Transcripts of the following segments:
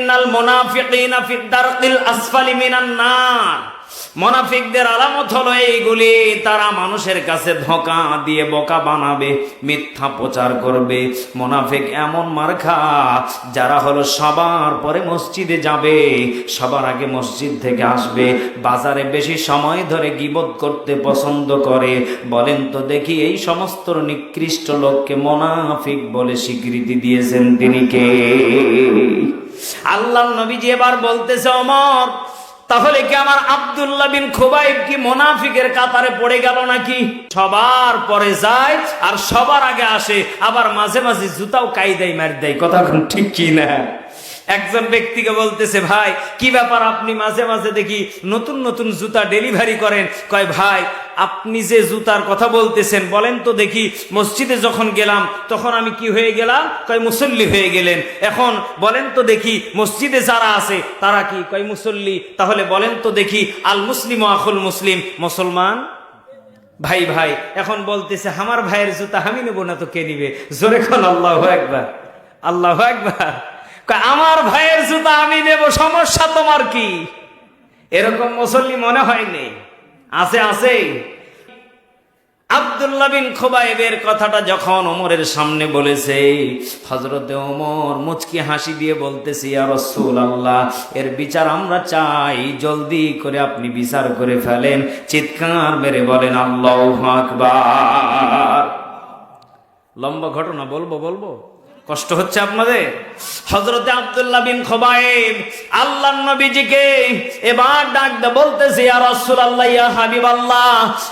ইন্নাল মুনাফিকিনা ফিদ দারকিল আসফালি মিনান নার। মোনাফিকদের আলামত হলো এইগুলি, তারা মানুষের কাছে ধোকা দিয়ে বোকা বানাবে, মিথ্যা প্রচার করবে। মোনাফিক এমন মার্খা, যারা হলো সবার পরে মসজিদে যাবে, সবার আগে মসজিদ থেকে আসবে, বাজারে বেশি সময় ধরে গিবত করতে পছন্দ করে। বলেন তো দেখি এই সমস্ত নিকৃষ্ট লোককে মোনাফিক বলে স্বীকৃতি দিয়েছেন তিনি কে? আল্লাহ নবীজি এবার বলতেছে অমর তাহলে কি আমার আবদুল্লাহ বিন খোবাইব কি মোনাফিকের কাতারে পড়ে গেল নাকি? সবার পরে যায় আর সবার আগে আসে, আবার মাঝে মাঝে জুতাও কাই দেয় মারি দেয়। কথা ঠিক কি না? একজন ব্যক্তিকে বলতেছে, ভাই, কি ব্যাপার আপনি মাঝে মাঝে দেখি নতুন নতুন জুতা ডেলিভারি করেন? কয়, ভাই, আপনি যে জুতার কথা বলতেছেন, বলেন তো দেখি, মসজিদে যখন গেলাম, তখন আমি কি হয়ে গেলাম? কয়, মুসল্লি হয়ে গেলেন। এখন বলেন তো দেখি, মসজিদে যারা আছে, তারা কি? কয়, মুসল্লি। তাহলে বলেন তো দেখি আল মুসলিম আখুল মুসলিম, মুসলমান? ভাই ভাই, এখন বলতেছে, আমার ভাইয়ের জুতা আমি নেব না তো কে নিবে? জোরে খন আল্লাহ একবার আল্লাহ একবার আমার ভাইয়ের জুতা আমি নেব, সমস্যা তোমার কি? এরকম মুসল্লি মনে হয়নি। আছে আছে। আব্দুল্লাহ বিন খোবাইবের কথাটা যখন ওমরের সামনে বলেছে হজরতে ওমর মুচকি হাসি দিয়ে বলতেছি আর আল্লাহ এর বিচার আমরা চাই, জলদি করে আপনি বিচার করে ফেলেন। চিৎকার মেরে বলেন, আল্লাহ আকবার। লম্বা ঘটনা বলব বলব? কষ্ট হচ্ছে আপনাদের? হজরতে আব্দুল্লাহ বিন খোবাইব আল্লাহ নবীজিকে এবার ডাক বলতেছে আর রসুল আল্লাহ ইয়া হাবিব আল্লাহ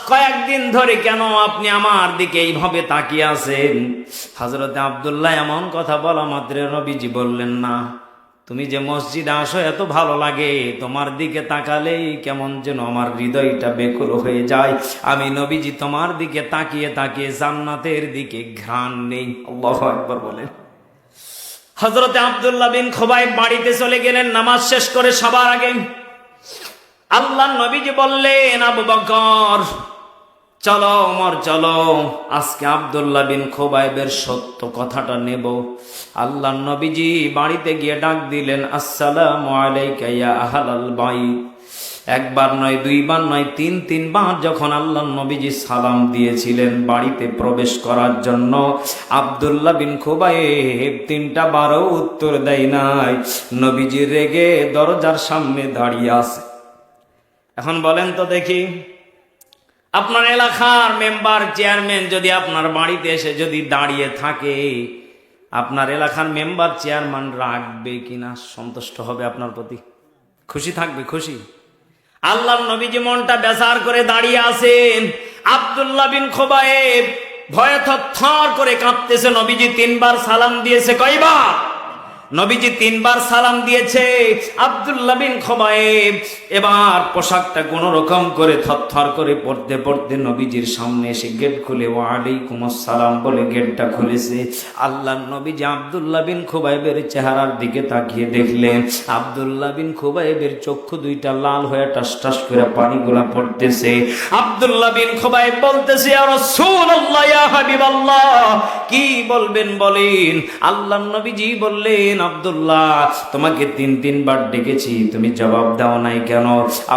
কয়েকদিন ধরে কেন আপনি আমার দিকে এইভাবে তাকিয়ে আছেন? হজরতে আব্দুল্লাহ এমন কথা বলা মাত্র নবীজি বললেন, না, তুমি যে মসজিদে আসো, এত ভালো লাগে, তোমার দিকে তাকালেই কেমন যেন আমার হৃদয়টা বেকুল হয়ে যায়। আমি নবীজি তোমার দিকে তাকিয়ে তাকিয়ে জান্নাতের দিকে ঘ্রাণ নেই। আল্লাহ একবার বলেন। হজরতে আবদুল্লাহ বিন খোবাই বাড়িতে চলে গেলেন, নামাজ শেষ করে সবার আগে। আল্লাহ নবীজি বললেন, আবু বকর, চলো অমর চলো, আজকে আবদুল্লাহ বিন খোবাইবের সত্য কথাটা নেব। আল্লাহ নবীজি বাড়িতে গিয়ে ডাক দিলেন, আসসালাম আলাইকা ইয়া আহলাল বাইত। একবার নয়, দুইবার নয়, তিন, তিনবার যখন আল্লাহ নবীজি সালাম দিয়েছিলেন বাড়িতে প্রবেশ করার জন্য, আব্দুল্লাহ বিন খুবাইব তিনটা বারও উত্তর দেয় নাই। নবীজি রেগে দরজার সামনে দাঁড়িয়ে আছে। এখন বলেন তো দেখি, আপনার এলাকার মেম্বার চেয়ারম্যান যদি আপনার বাড়িতে এসে যদি দাঁড়িয়ে থাকে, আপনার এলাকার মেম্বার চেয়ারম্যান রাখবে কিনা? সন্তুষ্ট হবে আপনার প্রতি? খুশি থাকবে? খুশি? আল্লাহ নবীজি মনটা বেসার করে দাঁড়িয়ে আছেন। আব্দুল্লাহ বিন খোবায়েব ভয়ে থর করে কাঁপতেছে নবীজি তিনবার সালাম দিয়েছে, কয়বার? নবীজি তিনবার সালাম দিয়েছে আব্দুল্লাহ বিন খোবায়েব এবার পোশাকটা কোন রকম করে থরথর করে পড়তে পড়তে নবীজির সামনে এসে গেট খুলে, ওয়ালাইকুম আসসালাম বলে গেটটা খুলেছে। আল্লাহ নবীজি আব্দুল্লাহ বিন খোবাইবের চেহারার দিকে তাকিয়ে দেখলেন আব্দুল্লাহ বিন খোবাইবের চক্ষু দুইটা লাল হয়ে টাস টাস করে পানিগুলা পড়তেছে। আব্দুল্লাহ বিন খোবাইব বলতেছে আর রাসূলুল্লাহ, ইয়া হাবিবাল্লাহ। কি বলবেন বলেন? আল্লাহ নবীজি বললেন আব্দুল্লাহ, তোমাকে তিন, তিনবার ডেকেছি। তুমি জবাব দাও নাই কেন?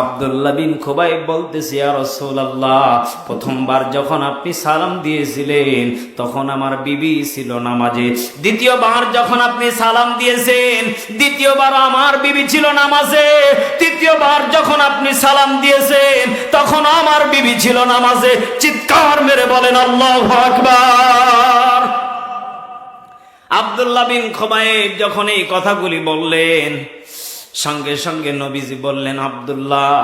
আব্দুল্লাহ বিন খোবাই বলতেছি আর রাসূলুল্লাহ, প্রথমবার যখন আপনি সালাম দিয়েছিলেন, তখন আমার বিবি ছিল নামাজে। দ্বিতীয়বার যখন আপনি সালাম দিয়েছেন দ্বিতীয়বার আমার বিবি ছিল নামাজে। তৃতীয়বার যখন আপনি সালাম দিয়েছেন, তখন আমার বিবি ছিল নামাজে। চিৎকার মেরে বলেন, আল্লাহ আকবার। আব্দুল্লাহ বিন খোবায়েব যখন এই কথাগুলি বললেন, সঙ্গে সঙ্গে নবীজি বললেন, আবদুল্লাহ,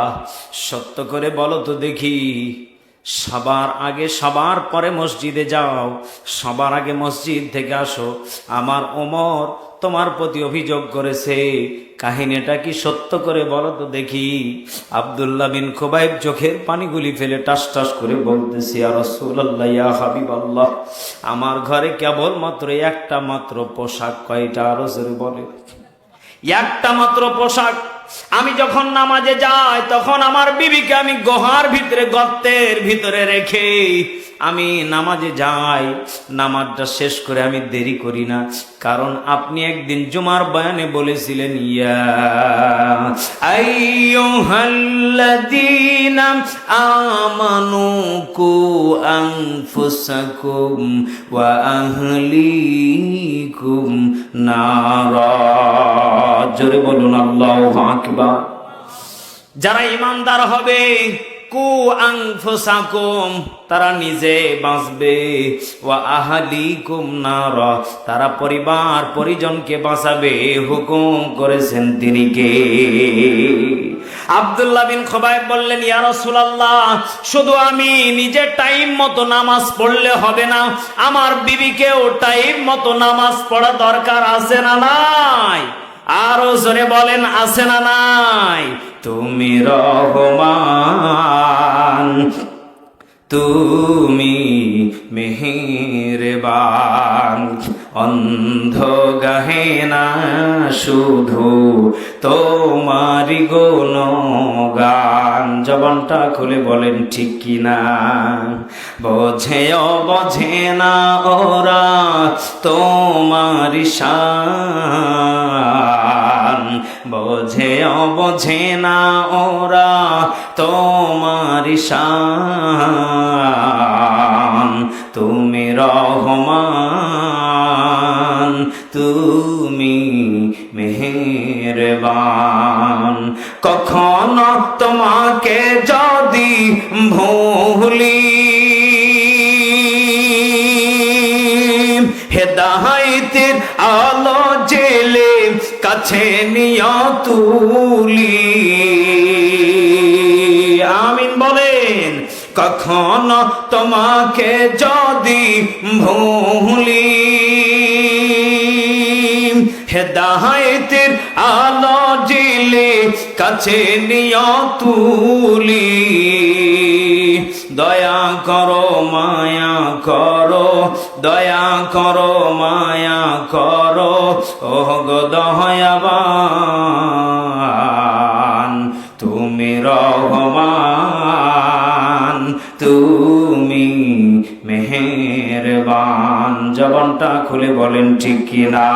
সত্য করে বলো তো দেখি, সবার আগে সবার পরে মসজিদে যাও, সবার আগে মসজিদ থেকে আসো, আমার ওমর তোমার প্রতি অভিযোগ করেছে। কাহিনীটা কি সত্য করে বলো তো দেখি। আব্দুল্লাহ বিন খোবাইব চোখের পানিগুলি ফেলে টাস টাস করে বলতেছি আর রসুল্লাহ হাবিব আল্লাহ আমার ঘরে কেবল মাত্র একটা মাত্র পোশাক কয়টা? আরও বলে, একটা মাত্র পোশাক। আমি যখন নামাজে যাই, তখন আমার বিবিকে আমি গোহার ভিতরে গর্তের ভিতরে রেখে আমি নামাজে যাই, নামাজটা শেষ করে আমি দেরি করি না। কারণ আপনি একদিন জুমার বয়ানে বলেছিলেন, ইয়া আমানু জোরে বলুন যারা ইমানদার হবে কু আংফুসাকুম, তারা নিজে বাঁচবে। ওয়া আহালিকুম নার, তারা পরিবার পরিজনকে বাঁচাবে, হুকুম করেছেন তিনি কে? আব্দুল্লাহ বিন খোবাইব বললেন, ইয়া রাসূলুল্লাহ, শুধু আমি নিজে টাইম মতো নামাজ পড়লে হবে না। আমার বিবিকেও টাইম মতো নামাজ পড়া দরকার আছে না নাই? আরও জোরে বলেন আছে না নাই? তুমি রহমান তুমি মেহেরবান। অন্ধ গাহে না শুধু তোমারি গান জবানটা খুলে বলেন, ঠিক কিনা বোঝে বোঝে না ওরা তোমারি শান। বোঝে বোঝে না ওরা তোমারি শান। তুমি রহমান মেহেরবান কখনো তোমাকে যদি ভুলি হেদাহাইতের আলো জেলে কাছে নিয়া তুলি। আমিন বলেন, কখনো তোমাকে যদি ভুলি জিলে কাছে নিয়া তুলি। দয়া করো, মায়া করো, দয়া করো, মায়া করো। ও গো দয়াবান, তুমি রহমান, তুমি মেহেরবান। জবনটা খুলে বলেন ঠিক কিনা?